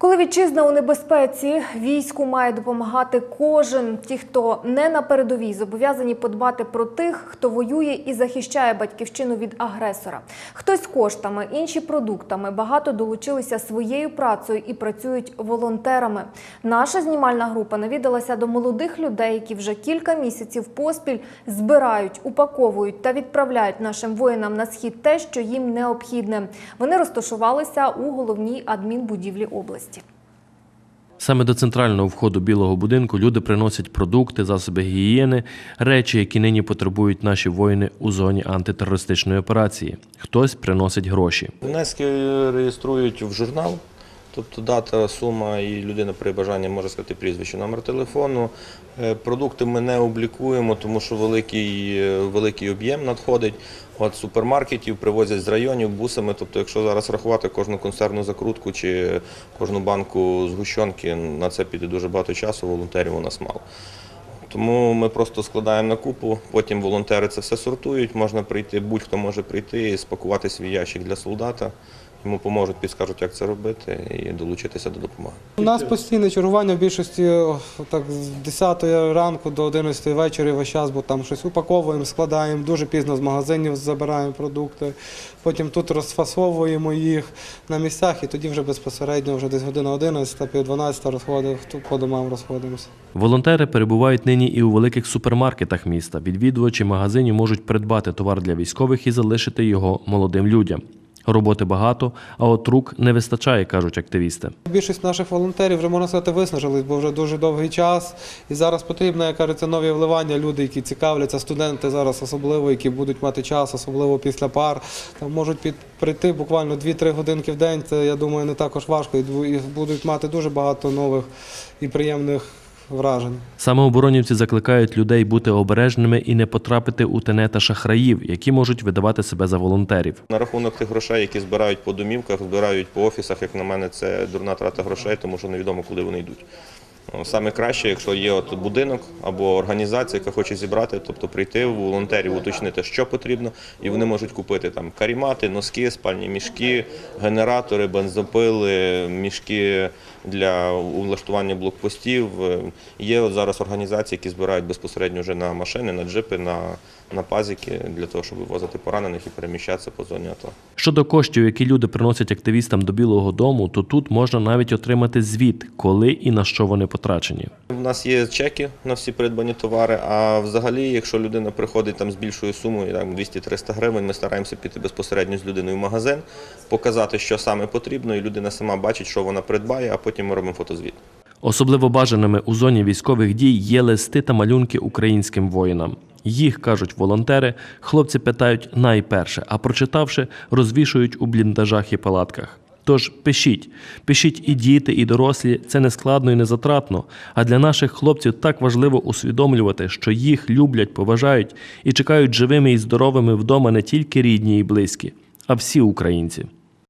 Коли вітчизна у небезпеці, війську має допомагати кожен. Ті, хто не на передовій, зобов'язані подбати про тих, хто воює і захищає батьківщину від агресора. Хтось коштами, інші продуктами. Багато долучилися своєю працею і працюють волонтерами. Наша знімальна група навідалася до молодих людей, які вже кілька місяців поспіль збирають, упаковують та відправляють нашим воїнам на схід те, що їм необхідне. Вони розташувалися у головній адмінбудівлі області. Саме до центрального входу білого будинку люди приносять продукти, засоби гігієни, речі, які нині потребують наші воїни у зоні антитерористичної операції. Хтось приносить гроші. Внески реєструють в журнал, тобто дата, сума і людина при бажанні може сказати прізвище, номер телефону. Е, Продукти ми не облікуємо, тому що великий, е, великий об'єм надходить. От супермаркетів привозять з районів бусами. Тобто, якщо зараз рахувати кожну консервну закрутку чи кожну банку згущенки, на це піде дуже багато часу, волонтерів у нас мало. Тому ми просто складаємо на купу, потім волонтери це все сортують. Можна прийти, будь-хто може прийти і спакувати свій ящик для солдата. Йому поможуть, підскажуть, як це робити, і долучитися до допомоги. У нас постійне чергування в більшості так з 10 ранку до 11 вечора весь час, бо там щось упаковуємо, складаємо, дуже пізно з магазинів забираємо продукти. Потім тут розфасовуємо їх на місцях і тоді вже безпосередньо вже десь година 11, пів 12 розходимо, по домам розходимося. Волонтери перебувають нині і у великих супермаркетах міста. Відвідувачі магазинів можуть придбати товар для військових і залишити його молодим людям. Роботи багато, а от рук не вистачає, кажуть активісти. Більшість наших волонтерів вже можна сказати виснажились, бо вже дуже довгий час. І зараз потрібно, як кажеться, нові вливання. Люди, які цікавляться, студенти зараз особливо, які будуть мати час, особливо після пар. Там можуть під прийти буквально 2-3 годинки в день. Це я думаю не також важко. І будуть мати дуже багато нових і приємних вражень. Самооборонівці закликають людей бути обережними і не потрапити у тенета шахраїв, які можуть видавати себе за волонтерів. На рахунок тих грошей, які збирають по домівках, збирають по офісах, як на мене, це дурна трата грошей, тому що невідомо, куди вони йдуть. Саме краще, якщо є от будинок або організація, яка хоче зібрати, тобто прийти в волонтерів, уточнити, що потрібно, і вони можуть купити там карімати, носки, спальні мішки, генератори, бензопили, мішки для влаштування блокпостів. Є от зараз організації, які збирають безпосередньо вже на машини, на джипи, на, на пазики для того, щоб вивозити поранених і переміщатися по зоні АТО. Щодо коштів, які люди приносять активістам до Білого Дому, то тут можна навіть отримати звіт, коли і на що вони потрачені. У нас є чеки на всі придбані товари. А взагалі, якщо людина приходить там з більшою сумою, там 200-300 гривень, ми стараємося піти безпосередньо з людиною в магазин, показати, що саме потрібно, і людина сама бачить, що вона придбає, а потім ми робимо фотозвіт. Особливо бажаними у зоні військових дій є листи та малюнки українським воїнам. Їх кажуть волонтери, хлопці питають найперше, а прочитавши, розвішують у бліндажах і палатках. Тож пишіть, пишіть і діти, і дорослі. Це не складно і не затратно. А для наших хлопців так важливо усвідомлювати, що їх люблять, поважають і чекають живими і здоровими вдома не тільки рідні і близькі, а всі українці.